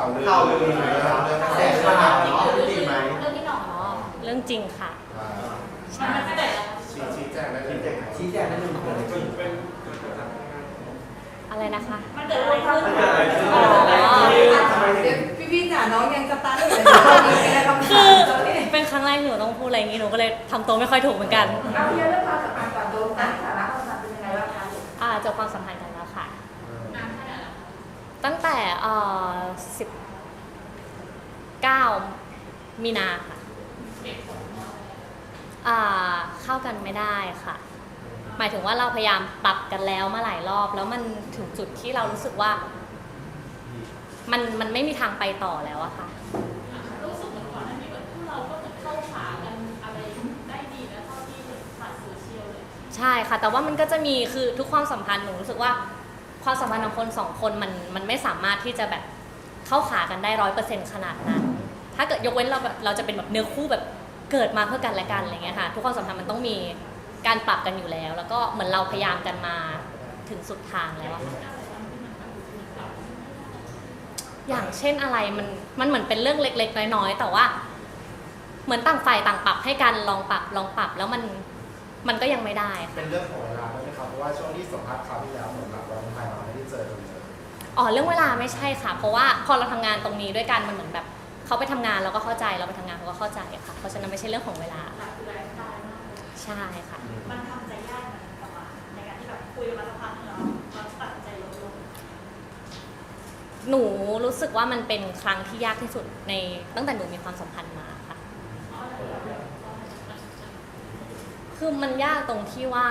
ข่าวลือข่าวลือนะครับเรื่องแต่ข่าวเนาะจริงไหมเรื่องที่หนองอ๋อเรื่องจริงค่ะอ่าใช่ชี้ชี้แจงได้เลยชี้แจงได้เลยเกิดอะไรขึ้นอะไรนะคะ มันเกิดอะไรขึ้นมันเกิดอะไรขึ้นอ๋อทำไมถึงพี่พี่จ๋าน้องยังสตาร์ทอยู่เลยเป็นอะไรคำคืถาอมตอนนี้เป็นครั้งแรกที่หนูต้องพูดอะไรอย่างนี้หนูก็เลยทำตัวไม่ค่อยถูกเหมือนกันเอาเรื่องความสัมพันธ์ก่อนโดนตั้งสาระความสัมพันธ์เป็นยังไงบ้างคะอ่าจบความสัมพันธ์กันแล้วค่ะตั้งแต่เอ่อ สิบเก้ามีนาค่ะอ่าเข้ากันไม่ได้ค่ะ หมายถึงว่าเราพยายามปรับกันแล้วมาหลายรอบ แล้วมันถึงจุดที่เรารู้สึกว่า มันมันไม่มีทางไปต่อแล้วอะค่ะ รู้สึกเหมือนก่อนหน้านี้เหมือนพวกเราก็เหมือนเข้าขากันอะไรได้ดีนะเท่าที่เห็นผ่านโซเชียลเลย ใช่ค่ะ แต่ว่ามันก็จะมีคือทุกความสัมพันธ์หนูรู้สึกว่า ความสัมพันธ์ของคนสองคนมันมันไม่สามารถที่จะแบบ เข้าขากันได้ร้อยเปอร์เซ็นต์ขนาดนั้น ถ้าเกิดยกเว้นเราแบบเราจะเป็นแบบเนื้อคู่แบบเกิดมาเพื่อกันและกันอะไรเงี้ยค่ะ ทุกความสัมพันธ์มันต้องมีการปรับกันอยู่แล้ว แล้วก็เหมือนเราพยายามกันมาถึงสุดทางแล้วอะค่ะอย่างเช่นอะไรมันมันเหมือนเป็นเรื่องเล็ก ๆ น้อยๆแต่ว่า เหมือนต่างฝ่ายต่างปรับให้กันลองปรับลองปรับแล้วมันมันก็ยังไม่ได้ค่ะ เป็นเรื่องของเวลาด้วยไหมครับเพราะว่าช่วงที่สัมภาษณ์คราวที่แล้วเหมือน อ๋อเรื่องเวลาไม่ใช่ค่ะ เพราะว่าพอเราทำงานตรงนี้ด้วยกันมันเหมือนแบบเขาไปทำงานเราก็เข้าใจเราไปทำงานเขาก็เข้าใจอะค่ะ เพราะฉะนั้นไม่ใช่เรื่องของเวลาหลักคือไลฟ์สไตล์มากใช่ค่ะ มันทำใจยากเหมือนกันกับว่าในการที่แบบคุยกันมาสักพักหนึงแล้วเราตัดใจลดลง หนูรู้สึกว่ามันเป็นครั้งที่ยากที่สุดในตั้งแต่หนูมีความสัมพันธ์มาค่ะ คือมันยากตรงที่ว่า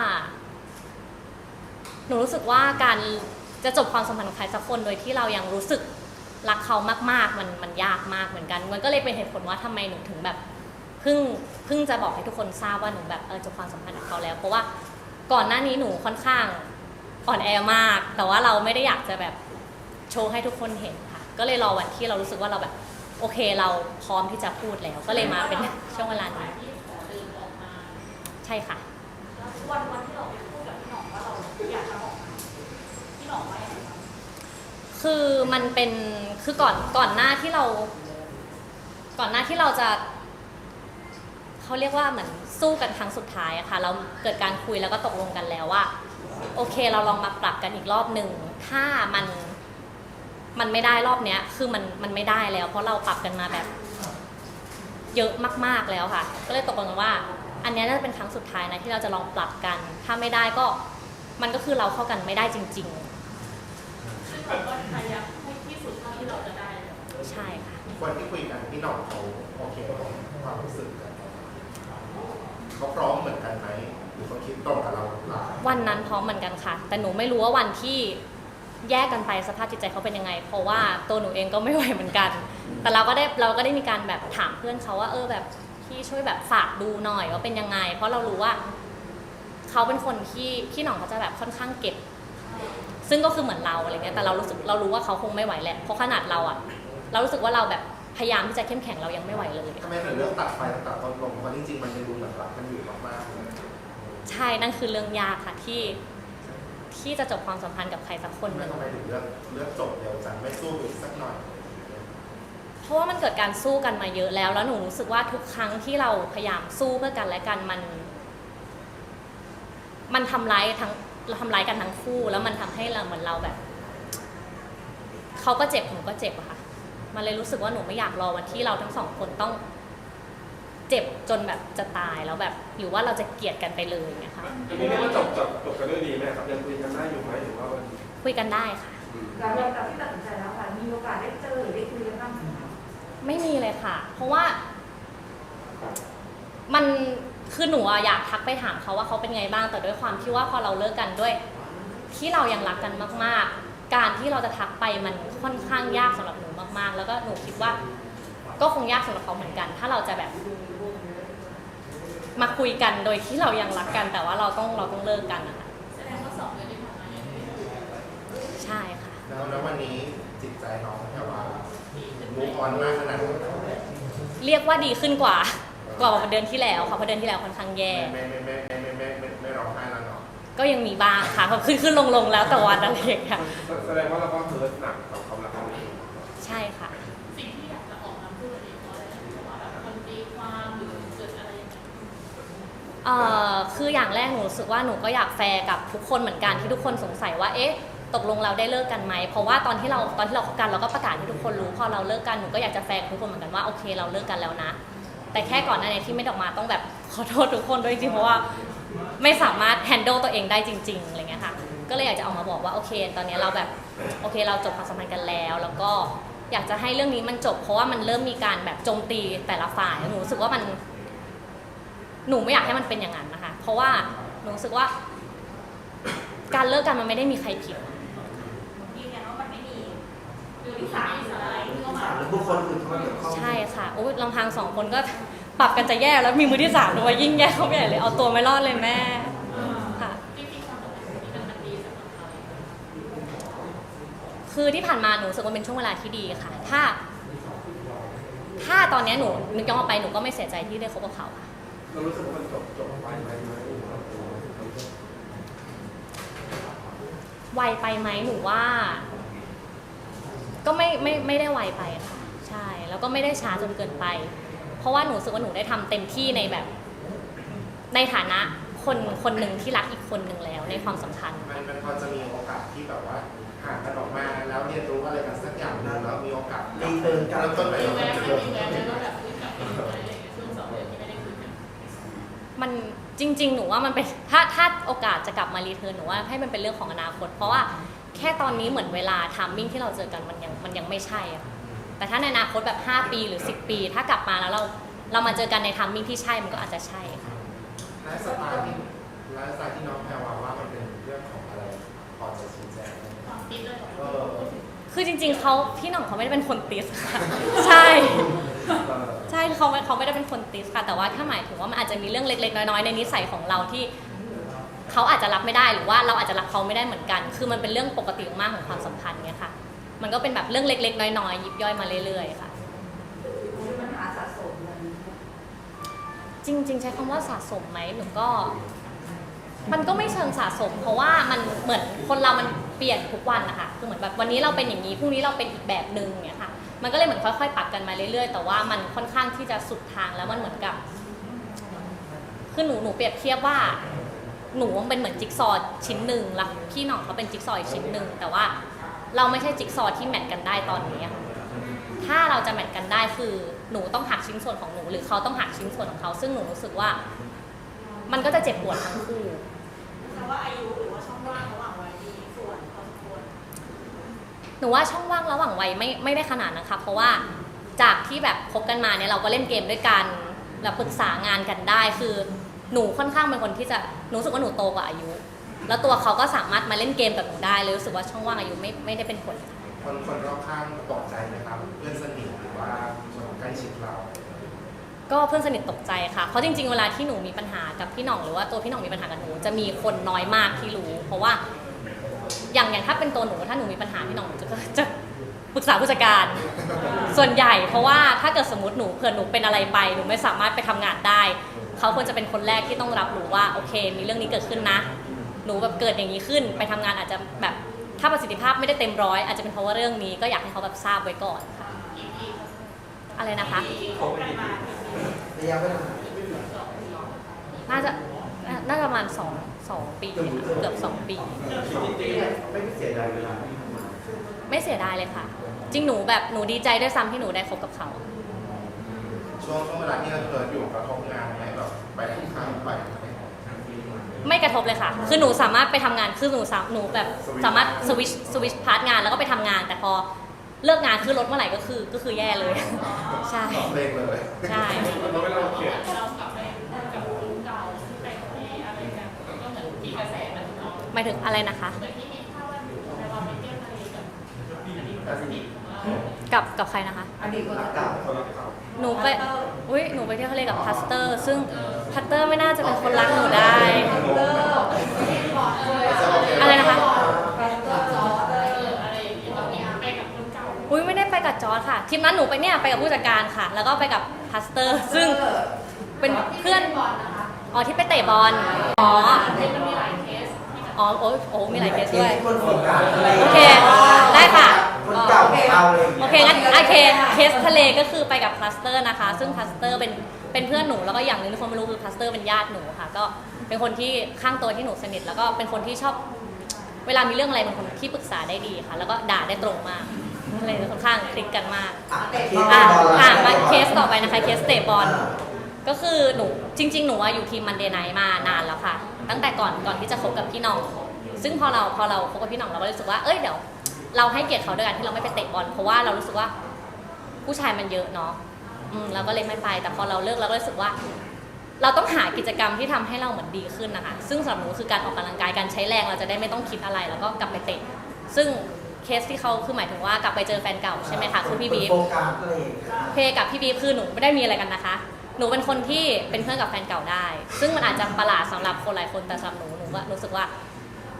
หนูรู้สึกว่าการ จะจบความสัมพันธ์กับใครสักคนโดยที่เรายังรู้สึกรักเขามากๆ มันมันยากมากเหมือนกัน มันก็เลยเป็นเหตุผลว่าทำไมหนูถึงแบบเพิ่งเพิ่งจะบอกให้ทุกคนทราบว่าหนูแบบเออจบความสัมพันธ์กับเขาแล้ว เพราะว่าก่อนหน้านี้หนูค่อนข้างอ่อนแอมาก แต่ว่าเราไม่ได้อยากจะแบบโชว์ให้ทุกคนเห็นค่ะ ก็เลยรอวันที่เรารู้สึกว่าเราแบบโอเคเราพร้อมที่จะพูดแล้ว ก็เลยมาเป็นช่วงเวลานี้ใช่ค่ะวันวันที่ คือมันเป็นคือก่อนก่อนหน้าที่เรา ก่อนหน้าที่เราจะเขาเรียกว่าเหมือนสู้กันครั้งสุดท้ายอะค่ะ เราเกิดการคุยแล้วก็ตกลงกันแล้วว่า โอเคเราลองมาปรับกันอีกรอบหนึ่งถ้ามันมันไม่ได้รอบเนี้ย คือมันมันไม่ได้แล้ว เพราะเราปรับกันมาแบบ เยอะมาก ๆแล้วค่ะ ก็เลยตกลงกันว่า อันเนี้ยน่าจะเป็นครั้งสุดท้ายนะที่เราจะลองปรับกัน ถ้าไม่ได้ก็มันก็คือเราเข้ากันไม่ได้จริงๆซึ่ง เราก็พยายามให้ที่สุดเท่าที่เราจะได้เลยใช่ค่ะ วันที่คุยกันพี่หน่องเขาโอเคกับความรู้สึกกันเขาพร้อมเหมือนกันไหมหรือเขาคิดตรงกับเราหรือเปล่าวันนั้นพร้อมเหมือนกันค่ะ แต่หนูไม่รู้ว่าวันที่แยกกันไปสภาพจิตใจเขาเป็นยังไง เพราะว่าตัวหนูเองก็ไม่ไหวเหมือนกัน แต่เราก็ได้เราก็ได้มีการแบบถามเพื่อนเขาว่า เออแบบพี่ช่วยแบบฝากดูหน่อยว่าเป็นยังไง เพราะเรารู้ว่าเขาเป็นคนที่พี่หน่องเขาจะแบบค่อนข้างเก็บ ซึ่งก็คือเหมือนเราอะไรเงี้ยแต่เรารู้สึกเรารู้ว่าเขาคงไม่ไหวแหละเพราะขนาดเราอะเรารู้สึกว่าเราแบบพยายามที่จะเข้มแข็งเรายังไม่ไหวเลย ทำไมถึงเลือกตัดไฟตัดต้นลมเพราะจริงๆมันยังดูเหมือนรักกันอยู่มากๆเลยใช่นั่นคือเรื่องยากค่ะที่ที่จะจบความสัมพันธ์กับใครสักคนหนึ่ง ทำไมถึงเลือกเลือกจบเร็วจังไม่สู้อีกสักหน่อย เพราะว่ามันเกิดการสู้กันมาเยอะแล้ว แล้วหนูรู้สึกว่าทุกครั้งที่เราพยายามสู้เพื่อกันและกันมัน มันทำร้ายทั้ง เราทำร้ายกันทั้งคู่ แล้วมันทำให้เราเหมือนเราแบบ เขาก็เจ็บหนูก็เจ็บอะค่ะ มันเลยรู้สึกว่าหนูไม่อยากรอวันที่เราทั้งสองคนต้อง เจ็บจนแบบจะตายแล้วแบบ หรือว่าเราจะเกลียดกันไปเลยอย่างเงี้ยค่ะอันนี้เรียกว่าจบจบจบกันด้วยดีไหมครับยังคุยกันได้อยู่ไหมหรือว่ามันคุยกันได้ค่ะหลังจากที่ตัดสินใจแล้วค่ะ มีโอกาสได้เจอหรือได้คุยกันบ้างไหมคะ ไม่มีเลยค่ะ เพราะว่ามัน คือหนูอะอยากทักไปถามเขาว่าเขาเป็นไงบ้าง แต่ด้วยความที่ว่าพอเราเลิกกันด้วย ที่เรายังรักกันมาก ๆ การที่เราจะทักไปมันค่อนข้างยากสำหรับหนูมาก ๆ แล้วก็หนูคิดว่า ก็คงยากสำหรับเขาเหมือนกัน ถ้าเราจะแบบมาคุยกันโดยที่เรายังรักกัน แต่ว่าเราต้องเราต้องเลิกกันนะคะแสดงว่าสองเดือนที่ผ่านมายังไม่ได้คุยกันใช่ค่ะ แล้วแล้ววันนี้จิตใจน้องแค่ว่ามูฟออนมากขนาดไหนเรียกว่าดีขึ้นกว่า กว่าเดือนที่แล้วค่ะเพราะเดือนที่แล้วค่อนข้างแย่ ไม่ไม่ไม่ไม่ไม่ไม่ไม่ไม่ร้องไห้แล้วเนาะก็ยังมีบ้างค่ะแบบขึ้นขึ้นลงลงแล้วแต่วันอะไรอย่างเงี้ยแสดงว่าเราก็เฮิร์ตหนักกับความรักครั้งนี้ใใช่ค่ะ สิ่งที่อยากจะออกมาพูดวันนี้เพราะอะไรเพราะว่าแบบคนตีความหรือเกิดอะไรอย่างเงี้ยเอ่อคืออย่างแรกหนูรู้สึกว่าหนูก็อยากแฟร์กับทุกคนเหมือนกันที่ทุกคนสงสัยว่าเอ๊ะ ตกลงเราได้เลิกกันไหมเพราะว่าตอนที่เราตอนที่เราคบกันเราก็ประกาศให้ทุกคนรู้พอเราเลิกกันหนูก็อยากจะแฟร์กับทุกคนเหมือนกันว่าโอเคเราเลิกกันแล้วนะ แต่แค่ก่อนหน้านี้ที่ไม่ดออกมาต้องแบบขอโทษทุกคนด้วยจริงๆเพราะว่าไม่สามารถ handle ตัวเองได้จริงๆอะไรเงี้ยค่ะก็เลยอยากจะออกมาบอกว่าโอเค ตอนนี้เราแบบโอเค เราจบความสัมพันธ์กันแล้ว แล้วก็อยากจะให้เรื่องนี้มันจบ เพราะว่ามันเริ่มมีการแบบโจมตีแต่ละฝ่ายหนูรู้สึกว่ามัน หนูไม่อยากให้มันเป็นอย่างนั้นนะคะ เพราะว่าหนูรู้สึกว่า การเลิกกันมันไม่ได้มีใครผิด ยืนยันว่ามันไม่มี มือที่สามอะไรที่เข้ามาหรือบุคคลอื่นเข้ามาเกี่ยวข้องใช่ค่ะโอ้ยลำพังสองคนก็ปรับกันจะแย่แล้วมีมือที่สามด้วยยิ่งแย่เข้าไปใหญ่เลยเอาตัวไม่รอดเลยแม่ค่ะจริงๆความสัมพันธ์นี้มันมันดีสำหรับเราคือที่ผ่านมาหนูรู้สึกว่าเป็นช่วงเวลาที่ดีค่ะ ถ้า ถ้าตอนเนี้ยหนูนึกย้อนกลับไปหนูก็ไม่เสียใจที่ได้คบกับเขาค่ะเรารู้สึกว่ามันจบจบไปไหมไหมไวไปไหมหนูว่า ก็ไม่ไม่ไม่ได้ไวไปค่ะใช่แล้วก็ไม่ได้ช้าจนเกินไป เพราะว่าหนูรู้สึกว่าหนูได้ทำเต็มที่ในแบบ ในฐานะคนคนหนึ่งที่รักอีกคนหนึ่งแล้วในความสัมพันธ์ มันมันพอจะมีโอกาสที่แบบว่าห่างกันออกมาแล้วเรียนรู้อะไรกันสักอย่างหนึงแล้วมีโอกาสรีเทิร์นกลับ เริ่มต้นใหม่มีกับแวคนวเดิมมีแววแล้วก็แบบมันอะไรางเงี้ยช่วงสองเดือนที่ไม่ได้คุยกันมันจริง ๆ หนูว่ามันเป็นถ้าถ้าโอกาสจะกลับมารีเทิร์นหนูว่าให้มันเป็นเรื่องของอนาคต เพราะว่า แค่ตอนนี้เหมือนเวลาทามมิ่งที่เราเจอกันมันยังมันยังไม่ใช่อะค่ะแต่ถ้าในอนาคตแบบ 5 ปีหรือ 10 ปี ถ้ากลับมาแล้วเราเรามาเจอกันในทามมิ่งที่ใช่มันก็อาจจะใช่ค่ะไลฟ์สไตล์ที่ไลฟ์สไตล์ที่น้องแพรวาว่ามันเป็นเรื่องของอะไรพอจะชี้แจงได้ไหมความคิดเลยเหรอเออคือจริง ๆเขาพี่หน่องเขาไม่ได้เป็นคนติสค่ะใช่ใช่เขาไม่เขาไม่ได้เป็นคนติสค่ะแต่ว่าถ้าหมายถึงว่ามันอาจจะมีเรื่องเล็ก ๆ น้อยๆในนิสัยของเราที่ เขาอาจจะรับไม่ได้หรือว่าเราอาจจะรับเขาไม่ได้เหมือนกัน คือมันเป็นเรื่องปกติมากของความสัมพันธ์เนี่ยค่ะ มันก็เป็นแบบเรื่องเล็ก ๆ น้อยๆยิบย่อยมาเรื่อยๆค่ะปัญหาสะสมมันจริง ๆ ใช้คำว่าสะสมไหมหนูก็ มันก็ไม่เชิงสะสม เพราะว่ามันเหมือนคนเรามันเปลี่ยนทุกวันนะคะคือเหมือนแบบวันนี้เราเป็นอย่างนี้พรุ่งนี้เราเป็นอีกแบบหนึ่งเนี่ยค่ะ มันก็เลยเหมือนค่อยๆปรับกันมาเรื่อยๆ แต่ว่ามันค่อนข้างที่จะสุดทางแล้วมันเหมือนกับ คือหนูหนูเปรียบเทียบว่า หนูเป็นเหมือนจิ๊กซอว์ชิ้นหนึ่งแล้วพี่หน่องเขาเป็นจิ๊กซอว์อีกชิ้นหนึ่งแต่ว่าเราไม่ใช่จิ๊กซอว์ที่แมทกันได้ตอนนี้อะค่ะถ้าเราจะแมทกันได้คือหนูต้องหักชิ้นส่วนของหนู หรือเขาต้องหักชิ้นส่วนของเขา ซึ่งหนูรู้สึกว่า มันก็จะเจ็บปวดทั้งคู่แต่ว่าอายุหรือว่าช่องว่างระหว่างวัยมีส่วนพอสมควรหนูว่าช่องว่างระหว่างวัยไม่ไม่ได้ขนาดนะคะเพราะว่าจากที่แบบคบกันมาเนี่ยเราก็เล่นเกมด้วยกันแล้วปรึกษางานกันได้คือ หนูค่อนข้างเป็นคนที่จะหนูรู้สึกว่าหนูโตกว่าอายุ แล้วตัวเขาก็สามารถมาเล่นเกมกับหนูได้เลยรู้สึกว่าช่องว่างอายุไม่ไม่ได้เป็นผล คนคนรอบข้างตกใจไหมครับ เพื่อนสนิทหรือว่าคนใกล้ชิดเราก็เพื่อนสนิทตกใจค่ะ เพราะจริงๆ เวลาที่หนูมีปัญหากับพี่หน่องหรือว่าตัวพี่หน่องมีปัญหากับหนู จะมีคนน้อยมากที่รู้ เพราะว่าอย่างอย่างถ้าเป็นตัวหนูถ้าหนูมีปัญหาพี่หน่องหนูจะจะ ปรึกษาผู้จัดการ ส่วนใหญ่เพราะว่าถ้าเกิดสมมติหนูเผื่อหนูเป็นอะไรไปหนูไม่สามารถไปทำงานได้ เขาควรจะเป็นคนแรกที่ต้องรับรู้ว่าโอเค มีเรื่องนี้เกิดขึ้นนะ หนูแบบเกิดอย่างนี้ขึ้น ไปทำงานอาจจะแบบถ้าประสิทธิภาพไม่ได้เต็มร้อยอาจจะเป็นเพราะว่าเรื่องนี้ก็อยากให้เขาแบบทราบไว้ก่อนค่ะอะไรนะคะ ระยะเวลาน่าจะน่าน่าจะประมาณสองสองปีค่ะเกือบสองปีไม่ได้เสียดายเวลาไม่เสียดายเลยค่ะ จริงหนูแบบหนูดีใจด้วยซ้ำที่หนูได้คบกับเขา ช่วงช่วงเวลาที่เราเกิดอยู่กระทบงานไหมแบบไปทุกครั้งไปไหมไม่กระทบเลยค่ะ คือหนูสามารถไปทำงาน คือหนูสามหนูแบบสามารถสวิชสวิชพาร์ทงานแล้วก็ไปทำงาน แต่พอเลิกงานขึ้นรถเมื่อไหร่ก็คือก็คือแย่เลย ใช่สองเลขเลย ใช่เราไม่เราเขียนเรากลับไปกับคนเก่าที่ไปคุยอะไรกันก็เหมือนมีกระแสมันเนาะหมายถึงอะไรนะคะ เหมือนที่มีข่าวว่าในวันไปเที่ยวทะเลกับอดีตสนิทของเรา กับกับใครนะคะ อดีตคนรักเก่าเก่าคนรักเก่าหนูไปอุ้ยหนูไปเที่ยวทะเลกับพัสเตอร์ ซึ่งพัสเตอร์ไม่น่าจะเป็นคนรักหนูได้เลิกไม่ได้ก่อนเลยอะไรนะคะเลิกจอเลยเอออะไรอย่างเงี้ยเรามีไปกับคนเก่าอุ้ยไม่ได้ไปกับจอร์ดค่ะทริปนั้นหนูไปเนี่ยไปกับผู้จัดการค่ะ แล้วก็ไปกับพัสเตอร์ ซึ่งเป็นเพื่อนก่อนนะคะอ๋อที่ไปเตะบอลอ๋อมันมีหลายเคสที่แบบอ๋อโอ้ยโอ้มีหลายเคสเกด้วยมคนโฟกัสอะไรโอเคได้ค่ะ คคนเก่าของเราเลยโอเคงั้นโอเคเคสทะเลก็คือไปกับพลาสเตอร์นะคะ ซึ่งพลาสเตอร์เป็นเป็นเพื่อนหนูแล้วก็อย่างหนึงที่คนไม่รู้คือพลาสเตอร์เป็นญาติหนูค่ะ ก็เป็นคนที่ข้างตัวที่หนูสนิท แล้วก็เป็นคนที่ชอบ เวลามีเรื่องอะไรเป็นคนที่ปรึกษาได้ดีค่ะ แล้วก็ด่าได้ตรงมากเลยค่อนข้างคลิกกันมาก อะอะอะมาเคเคสสต่อไปนะคะ เคสเตะบอล ก็คือหนูจริง ๆ หนูอะอยู่ทีมมันเดย์ไนท์มานานแล้วค่ะ ตั้งแต่ก่อนก่อนที่จะคบกับพี่น้อง ซึ่งพอเราพอเราคบกับพี่น้องเราก็รู้สึกว่าเอ้ยเดี๋ยว เราให้เกียรติเขาด้วยกันที่เราไม่ไปเตะบอลเพราะว่าเรารู้สึกว่าผู้ชายมันเยอะเนาะอืมเราก็เลยไม่ไป แต่พอเราเลิกเราก็รู้สึกว่า เราต้องหากิจกรรมที่ทำให้เราเหมือนดีขึ้นนะคะ ซึ่งสำหรับหนูคือการออกกำลังกายการใช้แรงเราจะได้ไม่ต้องคิดอะไร แล้วก็กลับไปเตะ ซึ่งเคสที่เขาคือหมายถึงว่ากลับไปเจอแฟนเก่าใช่ไหมคะคือพี่บีฟ โฟกัสอะไรอย่างเงี้ยเพกับพี่บีฟคือหนูไม่ได้มีอะไรกันนะคะ หนูเป็นคนที่เป็นเพื่อนกับแฟนเก่าได้ ซึ่งมันอาจจะประหลาดสำหรับคนหลายคนแต่สำหรับหนูหนูก็รู้สึกว่า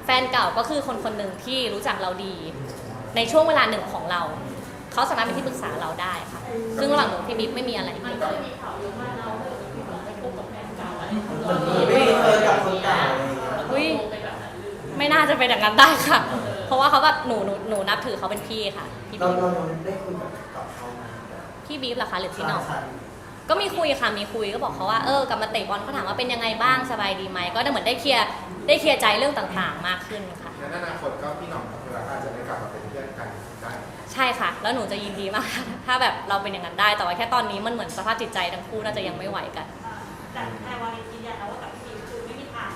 แฟนเก่าก็คือคนคนหนึ่งที่รู้จักเราดี ในช่วงเวลาหนึ่งของเรา เขาสามารถเป็นที่ปรึกษาเราได้ค่ะ ซึ่งระหว่างหนูกับพี่บีฟไม่มีอะไรมันก็เลยมีข่าวเยอะมากเราเลิกกับพี่หมอไปคบกับแฟนเก่าอะไรของมันเรามีไม่มีเคยกับคนเก่าอะไรอย่างเงี้ยอุ๊ยไปแบบนั้นเลยไม่น่าจะเป็นอย่างนั้นได้ค่ะ เพราะว่าเขาแบบหนูหนูหนูนับถือเขาเป็นพี่ค่ะพี่เราบีฟเราได้คุยกับกับเขาไหมพี่บีฟเหรอคะหรือพี่น้องใช่ก็มีคุยค่ะมีคุยก็บอกเขาว่าเออกลับมาเตะบอลเขาถามว่าเป็นยังไงบ้างสบายดีไหมก็ได้เหมือนได้เคลียร์ได้เคลียร์ใจเรื่องต่างๆ มากขึ้นค่ะในอนาคตก็พี่หน่อง ช่ค่ะ แล้วหนูจะยินดีมาก ถ้าแบบเราเป็นอย่างนั้นได้ แต่ว่าแค่ตอนนี้มันเหมือนสภาพจิตใจทั้งคู่น่าจะยังไม่ไหวกันอ่าแต่แพรวารียืนยันนะว่ากับพี่บีคือไม่มีทาง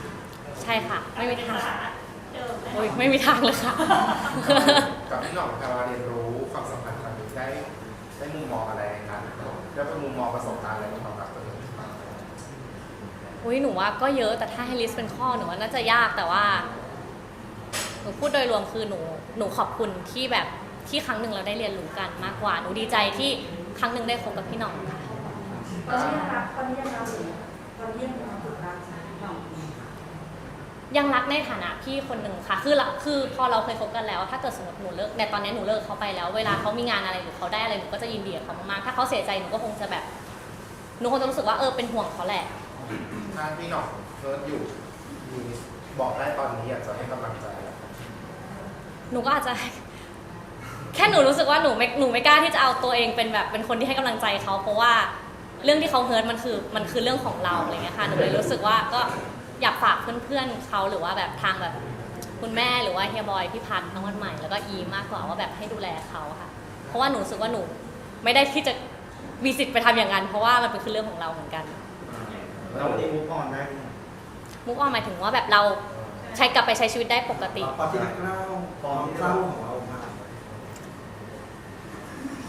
ใช่ค่ะ ไม่มีทางสถนะเดิมแน่นโอ้อยนไม่มีทางเลยค่ะ กับพี่หน่องแพรวาเรียนรู้ความสัมพันธ์ครั้งนี้ได้ได้มุมมองอะไรกันได้เป็นมุมมองประสบการณ์อะไรในความรักตัวเองบ้างอุ้ยหนูว่าก็เยอะแต่ถ้าให้ลิสต์เป็นข้อหนูว่าน่าจะยากแต่ว่าหนูพูดโดยรวมคือหนูหนูขอบคุณที่แบบ ที่ครั้งหนึ่งเราได้เรียนรู้กันมากกว่าหนูดีใจที่ครั้งหนึ่งได้คบกับพี่หน้องค่ะตอนนี้ยังรักตอนนี้ยังรักอยู่ตอนนี้ยังรักอยู่รักหน่องยังรักในฐานะพี่คนหนึ่งค่ะ คือละคือพอเราเคยคบกันแล้ว ถ้าเกิดสมมติหนูเลิก แต่ตอนนี้หนูเลิกเขาไปแล้ว เวลาเขามีงานอะไรหรือเขาได้อะไรหนูก็จะยินดีกับเขามากๆ ถ้าเขาเสียใจหนูก็คงจะแบบ หนูคงจะรู้สึกว่าเออเป็นห่วงเขาแหละ ถ้าพี่หน่องเพิร์ดอยู่มีบอกได้ตอนนี้อยากจะให้กำลังใจอะไรหนูก็อาจจะ แค่หนูรู้สึกว่าหนูไม่หนูไม่กล้าที่จะเอาตัวเองเป็นแบบเป็นคนที่ให้กำลังใจเขาเพราะว่าเรื่องที่เขาเฮิร์ตมันคือมันคือเรื่องของเราอะไรเงี้ยค่ะหนูเลยรู้สึกว่าก็อยากฝากเพื่อนๆเขาหรือว่าแบบทางแบบคุณแม่หรือว่าเฮียบอยพี่พัฒน์น้องวันใหม่แล้วก็อีมากกว่าว่าแบบให้ดูแลเขาค่ะ เพราะว่าหนูรู้สึกว่าหนูไม่ได้ที่จะมีสิทธิ์ไปทำอย่างนั้น เพราะว่ามันเป็นคือเรื่องของเราเหมือนกันเราวันนี้มุกออนได้ไหมมุกออนหมายถึงว่าแบบเราใช้กลับไปใช้ชีวิตได้ปกติตอนที่นักเล่าตอนที่เล่าของเรามา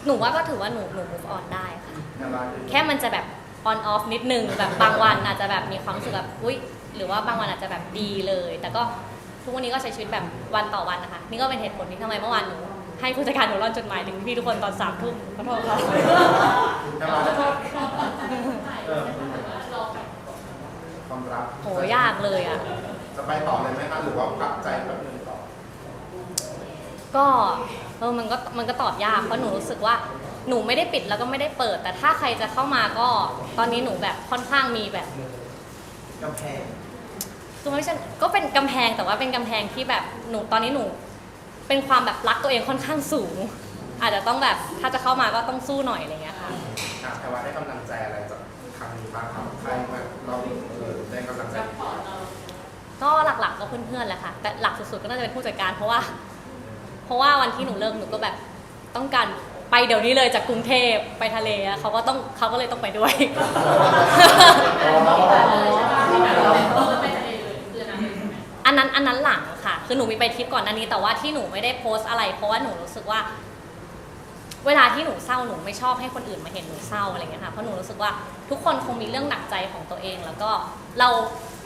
หนูว่าก็ถือว่าหนูหนู move on ได้ค่ะแพรวาคือแค่มันจะแบบ on off นิดนึงแบบบางวันอาจจะแบบมีความรู้สึกแบบอุ้ยหรือว่าบางวันอาจจะแบบดีเลย แต่ก็ทุกวันนี้ก็ใช้ชีวิตแบบวันต่อวันนะคะ นี่ก็เป็นเหตุผลที่ทำไมเมื่อวานหนูให้ผู้จัดการหนูร่อนจดหมายถึงพี่ทุกคนตอนสามทุ่มขอโทษค่ะแพรวาได้เออความรักโหยากเลยอะ จะไปต่อเลยไหมคะหรือว่าพักใจแป๊บนึงต่อก็ ออมันก็มันก็ตอบยากเพราะหนูรู้สึกว่าหนูไม่ได้ปิดแล้วก็ไม่ได้เปิด แต่ถ้าใครจะเข้ามาก็ตอนนี้หนูแบบค่อนข้างมีแบบกำแพงคือไม่ใช่ก็เป็นกำแพงแต่ว่าเป็นกำแพงที่แบบหนูตอนนี้หนู เป็นความแบบรักตัวเองค่อนข้างสูง อาจจะต้องแบบถ้าจะเข้ามาก็ต้องสู้หน่อยอะไรเงี้ยค่ะ อะแพรวาได้กำลังใจอะไรจากครั้งนี้บ้างครับใครมาเราเออได้กำลังใจซัพพอร์ตเราก็หลักๆก็เพื่อนๆแหละค่ะ แต่หลักสุดๆก็น่าจะเป็นผู้จัดการเพราะว่า เพราะว่าวันที่หนูเลิกหนูก็แบบต้องการไปเดี๋ยวนี้เลยจากกรุงเทพไปทะเลอะเขาก็ต้องเขาก็เลยต้องไปด้วยอันนั้นอันนั้นอันนั้นหลังค่ะ คือหนูมีไปทริปก่อนอันนี้ แต่ว่าที่หนูไม่ได้โพสต์อะไร เพราะว่าหนูรู้สึกว่า เวลาที่หนูเศร้าหนูไม่ชอบให้คนอื่นมาเห็นหนูเศร้าอะไรเงี้ยค่ะ เพราะหนูรู้สึกว่าทุกคนคงมีเรื่องหนักใจของตัวเอง แล้วก็เรา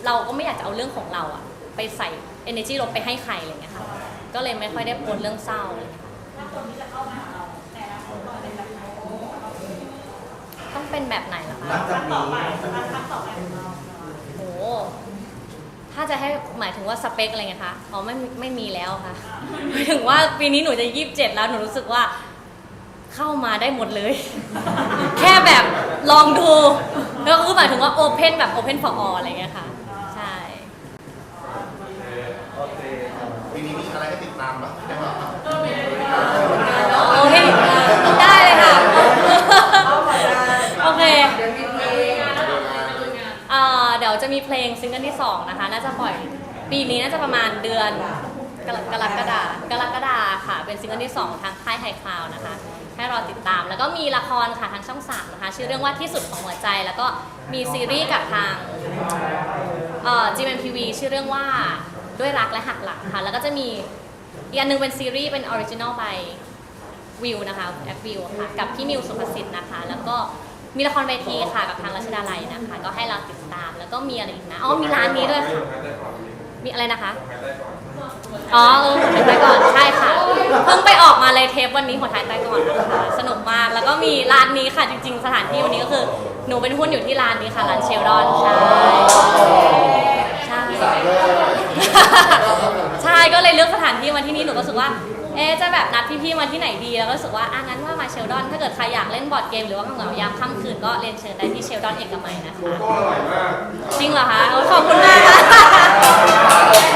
เราก็ไม่อยากจะเอาเรื่องของเราอะไปใส่ energy ลบไปให้ใครอะไรเงี้ยค่ะ ก็เลยไม่ค่อยได้โพสต์เรื่องเศร้าเงี้ยค่ะต้องเป็นแบบไหนล่ะหลัคะ งจากต่อนี้ไปครั้งต่อไปโห ถ้าจะให้หมายถึงว่าสเปคอะไรเงี้ยคะ อ๋อไม่ไม่มีแล้วค่ะ หมายถึงว่าปีนี้หนูจะยี่สิบเจ็ดแล้วหนูรู้สึกว่า เข้ามาได้หมดเลย แค่แบบลองดู แล้วก็คือหมายถึงว่าโอเพนแบบโอเพน for all อะไรเงี้ยค่ะ มีเพลงซิงเกิลที่ 2 นะคะ น่าจะปล่อยปีนี้น่าจะประมาณเดือนกรกรกฎากรกฎาค่ะ เป็นซิงเกิลที่ 2 ทางค่ายไฮคลาวนะคะ ให้รอติดตาม แล้วก็มีละครค่ะทางช่อง3นะคะ ชื่อเรื่องว่าที่สุดของหัวใจ แล้วก็มีซีรีส์กับทางเอ่อ GMMTV ชื่อเรื่องว่าด้วยรักและหักหลังค่ะ แล้วก็จะมีอีกอันหนึงเป็นซีรีส์เป็นออริจินอลไปวิวนะคะแอปวิวค่ะ กับพี่มิวสุภสิทธิ์นะคะ แล้วก็มีละครเวทีค่ะ กับทางรัชดาลัยนะคะ ก็ให้เราติดตาม แล้วก็มีอะไรอีกนะอ๋อมีร้านนี้ด้วยค่ะได้ก่อนมีอะไรนะคะได้ก่อนอ๋อเออหัวท้ายใต้ก่อนใช่ค่ะเพิ่งไปออกมาเลยเทปวันนี้หัวท้ายใต้ก่อนนะคะสนุกมากแล้วก็มีร้านนี้ค่ะจริง ๆ สถานที่วันนี้ก็คือหนูเป็นหุ้นอยู่ที่ร้านนี้ค่ะร้านเชลดอนใช่ใช่ ใช่ก็เลยเลือกสถานที่มาที่นี่หนูก็รู้สึกว่า เอจะแบบนัดพี่ๆมาที่ไหนดีแล้วก็รู้สึกว่าอะงั้นว่ามาเชลดอน ถ้าเกิดใครอยากเล่นบอร์ดเกมหรือว่าเหงาๆยามค่ำคืนก็เรียนเชิญได้ที่เชลดอนเอกมัยนะคะก้อร่อยมาก จริงเหรอคะขอบคุณมากค่ะ